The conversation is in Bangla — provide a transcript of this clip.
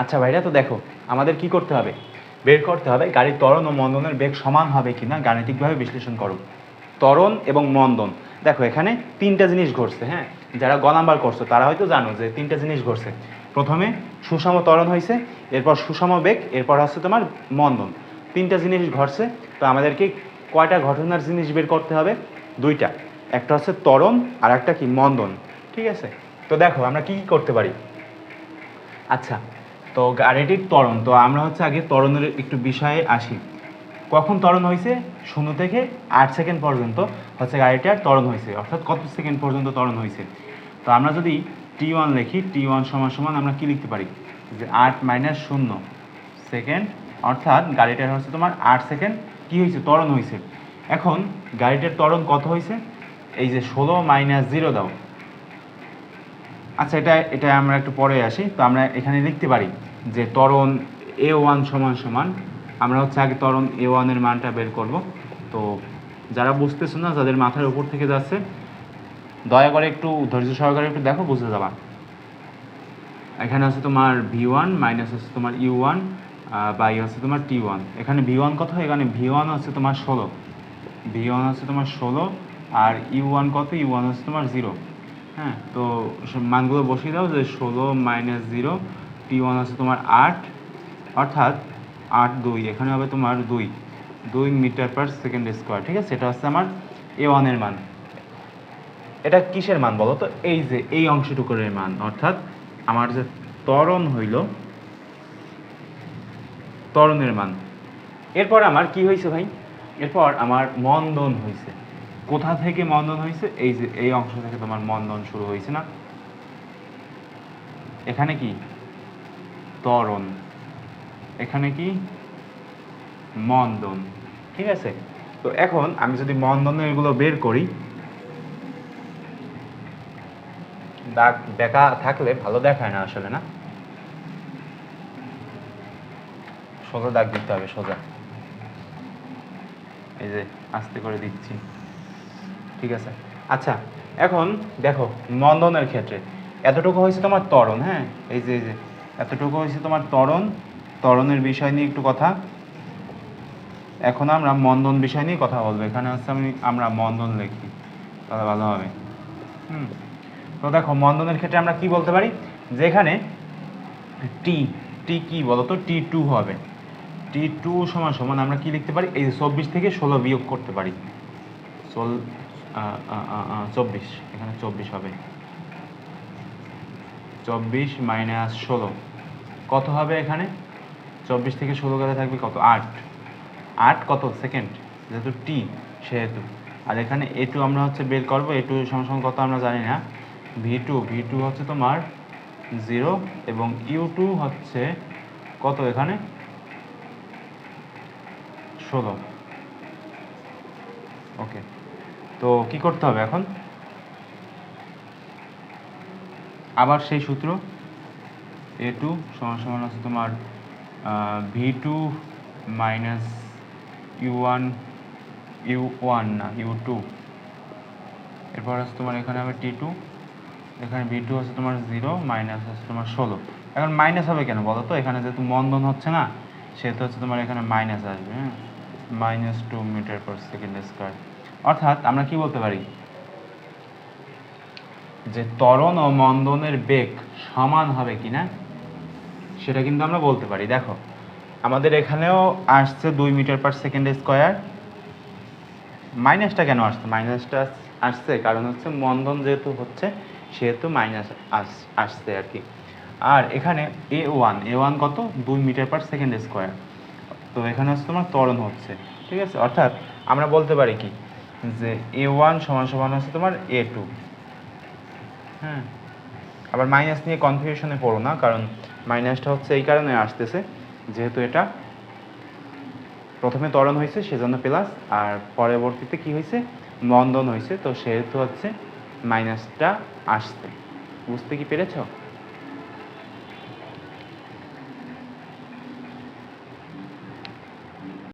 আচ্ছা ভাইরা, তো দেখো, আমাদের কি করতে হবে? বের করতে হবে গাড়ির ত্বরণ ও মন্দনের বেগ সমান হবে কিনা গাণিতিকভাবে বিশ্লেষণ করো। ত্বরণ এবং মন্দন। দেখো, এখানে তিনটা জিনিস ঘটছে হ্যাঁ? যারা গ নাম্বার করছ, তারা হয়তো জানো যে তিনটা জিনিস ঘটছে। প্রথমে, সুষম ত্বরণ হয়েছে এরপর সুষম বেগ, এরপর হচ্ছে তোমার মন্দন। তিনটা জিনিস ঘটছে, তো আমাদেরকে কয়টা ঘটনার জিনিস বের করতে হবে? দুইটা। একটা হচ্ছে ত্বরণ আর একটা কি মন্দন। ঠিক আছে? তো দেখো, আমরা কি কি করতে পারি? আচ্ছা তো গাড়িটির ত্বরণ, তো আমরা হচ্ছে আগে ত্বরণের একটু বিষয়ে আসি। কখন ত্বরণ হয়েছে? শূন্য থেকে আট সেকেন্ড পর্যন্ত হচ্ছে গাড়িটার ত্বরণ হয়েছে, অর্থাৎ কত সেকেন্ড পর্যন্ত ত্বরণ হয়েছে? তো আমরা যদি টি ওয়ান লিখি টি ওয়ান সমান সমান আমরা কী লিখতে পারি? যে আট মাইনাস শূন্য সেকেন্ড, অর্থাৎ গাড়িটার হচ্ছে তোমার আট সেকেন্ড। কি হয়েছে? ত্বরণ হয়েছে। এখন গাড়িটার ত্বরণ কত হয়েছে? এই যে ষোলো মাইনাস জিরো দাও। আচ্ছা এটা এটা আমরা একটু পরে আসি। তো আমরা এখানে লিখতে পারি যে ত্বরণ এ ওয়ান সমান সমান, আমরা হচ্ছে আগে ত্বরণ এ ওয়ানের মানটা বের করব। তো যারা বুঝতেছো না, যাদের মাথার উপর থেকে যাচ্ছে, দয়া করে একটু ধৈর্য সহকারে একটু দেখো বুঝতে যাবা। এখানে আছে তোমার ভি ওয়ান মাইনাস আছে তোমার ইউ ওয়ান বাই হচ্ছে তোমার টি ওয়ান এখানে ভি ওয়ান কত? এখানে ভি ওয়ান হচ্ছে তোমার ষোলো। ভি ওয়ান হচ্ছে তোমার ষোলো, আর ইউ ওয়ান কত? ইউ ওয়ান হচ্ছে তোমার জিরো হ্যাঁ তো মানগুলো বসিয়ে দাও যে ষোলো মাইনাস জিরো টি ওয়ান আছে তোমার আট, অর্থাৎ আট দুই, এখানে হবে তোমার দুই দুই মিটার পার সেকেন্ড স্কোয়ার ঠিক আছে? এটা হচ্ছে আমার এ ওয়ানের মান। এটা কিসের মান বলো তো? এই যে, এই অংশটুকুর মান, অর্থাৎ আমার যে ত্বরণ হইল, ত্বরণের মান। এরপর আমার কি হয়েছে ভাই? এরপর আমার মন্দন হয়েছে কোথা থেকে মন্দন হয়েছে এই যে, এই অংশ থেকে তোমার মন্দন শুরু হয়েছে না? এখানে কি? ত্বরণ এখানে কি? মন্দন। ঠিক আছে? তো এখন আমি যদি মন্দনের এগুলো বের করি, দাগ বেকা থাকলে ভালো দেখায় না আসলে, না? সোজা দাগ দিতে হবে, সোজা। এই যে, আস্তে করে দিচ্ছি। ঠিক আছে? আচ্ছা এখন দেখো মন্দনের ক্ষেত্রে। এতটুকু হয়েছে তোমার ত্বরণ হ্যাঁ? এই যে এই যে এতটুকু হয়েছে তোমার ত্বরণ। ত্বরণের বিষয় নিয়ে একটু কথা। এখন আমরা মন্দন বিষয় নিয়ে কথা বলব। এখানে হচ্ছে আমি আমরা মন্দন লিখি। তাহলে ভালো হবে। হুম। তো দেখো, মন্দনের ক্ষেত্রে আমরা কি বলতে পারি? যে এখানে টি টি কি বলতো টি টু হবে। টি টু সমান সমান আমরা কি লিখতে পারি? এই চব্বিশ থেকে ষোলো বিয়োগ করতে পারি। ষোল চব্বিশ। এখানে চব্বিশ হবে। চব্বিশ মাইনাস ষোলো। কত হবে এখানে? চব্বিশ থেকে ষোলো গেলে থাকবে কত? আট। আট কত? সেকেন্ড। যেহেতু টি সেহেতু। আর এখানে এ টু আমরা হচ্ছে বের করব। এ টু সমান কত আমরা জানি না। ভি টু ভি টু হচ্ছে তোমার জিরো এবং ইউ টু হচ্ছে কত এখানে? ষোলো। ওকে তো কি করতে হবে এখন? আবার সেই সূত্র। এ টু সমান সমান আছে তোমার V two minus U one U one না ইউ টু এরপর আছে তোমার এখানে হবে টি টু এখানে ভি টু আছে তোমার জিরো মাইনাস আছে তোমার ষোলো। এখন মাইনাস হবে কেন বলো তো? এখানে যেহেতু মন্দন হচ্ছে না, সেহেতু হচ্ছে তোমার এখানে মাইনাস আসবে হ্যাঁ? Minus two metre per second square অর্থাৎ আমরা কি বলতে পারি? যে ত্বরণ ও মন্দনের বেগ সমান হবে কিনা? সেটা কিন্তু আমরা বলতে পারি। দেখো, আমাদের এখানেও আসছে দুই মিটার পার সেকেন্ড স্কোয়ার মাইনাসটা কেন আসছে? মাইনাসটা আসছে কারণ হচ্ছে মন্দন যেহেতু হচ্ছে, সেহেতু মাইনাস আস, আসছে আর কি। আর এখানে এ ওয়ান এ ওয়ান কত? দুই মিটার পার সেকেন্ড স্কোয়ার তো এখানে হচ্ছে তোমার ত্বরণ হচ্ছে, ঠিক আছে? অর্থাৎ আমরা বলতে পারি কি? যে এ ওয়ান সমান সমান হচ্ছে তোমার এ টু হ্যাঁ আবার মাইনাস নিয়ে কনফিউশনে পড়ো না, কারণ মাইনাসটা হচ্ছে এই কারণে আসতেছে, যেহেতু এটা প্রথমে ত্বরণ হয়েছে, সেজন্য প্লাস আর পরবর্তীতে কি হয়েছে? মন্দন হয়েছে, তো সেহেতু হচ্ছে মাইনাসটা আসতে বুঝতে কি পেরেছ?